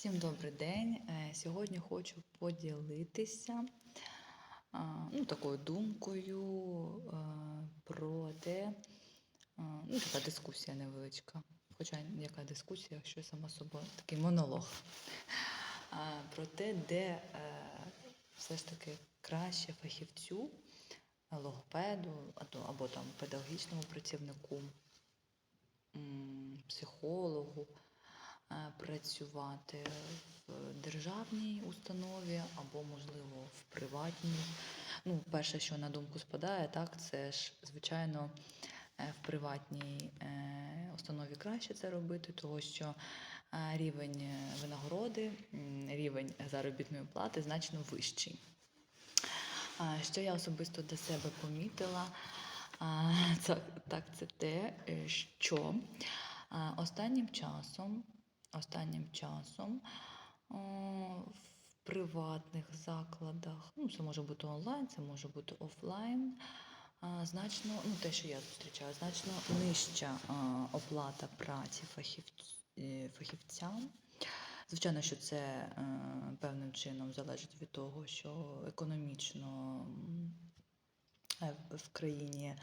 Всім добрий день. Е, Сьогодні хочу поділитися ну, такою думкою е, про те, ну, така дискусія невеличка. Хоча яка дискусія, якщо сама собою такий монолог. Про те, де е, все ж таки краще фахівцю, логопеду або, там педагогічному працівнику, психологу працювати в державній установі або, можливо, в приватній. Ну, перше, що на думку спадає, так, це ж, звичайно, е, в приватній е, установі краще це робити, тому що е, рівень е, винагороди, рівень заробітної плати значно вищий. Що я особисто для себе помітила, так, це те, е, що останнім часом, останнім часом в приватних закладах, ну, це може бути онлайн, це може бути офлайн, значно, ну, те, що я зустрічаю, значно нижча оплата праці е, фахівцям. Звичайно, що це е, певним чином залежить від того, що економічно в- країні,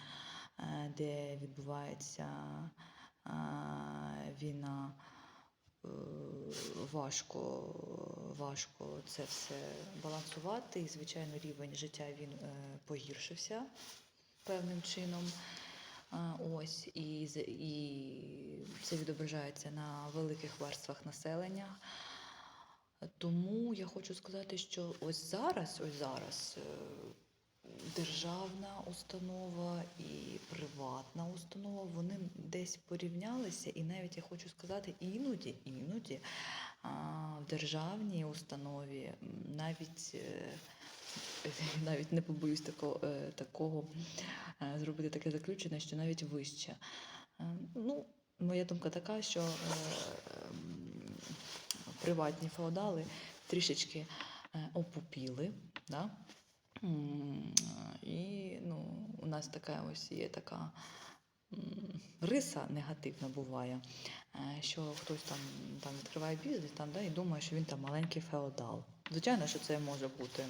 е, де відбувається війна, важко, важко це все балансувати. І, звичайно, рівень життя він е, погіршився певним чином. Ось і, і це відображається на великих верствах населення. Тому я хочу сказати, що ось зараз, ось зараз е, державна установа і приватна установа, вони десь порівнялися, і навіть я хочу сказати, іноді, іноді в державній установі навіть. е, Навіть не побоюсь такого, е, такого е, зробити таке заключення, що навіть вище. Ну, моя думка така, що приватні феодали трішечки опупіли. Да? Нас така ось є така риса негативна буває, е, що хтось там, там відкриває бізнес там, да, і думає, що він там маленький феодал. Звичайно, що це може бути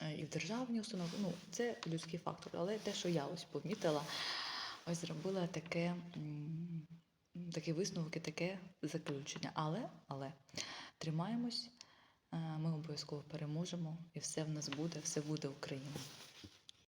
е, і в державній установі. Ну, це людський фактор. Але те, що я ось помітила, ось зробила таке, м, такий висновок і таке заключення. Але, але тримаємось, е, ми обов'язково переможемо, і все в нас буде, все буде Україна.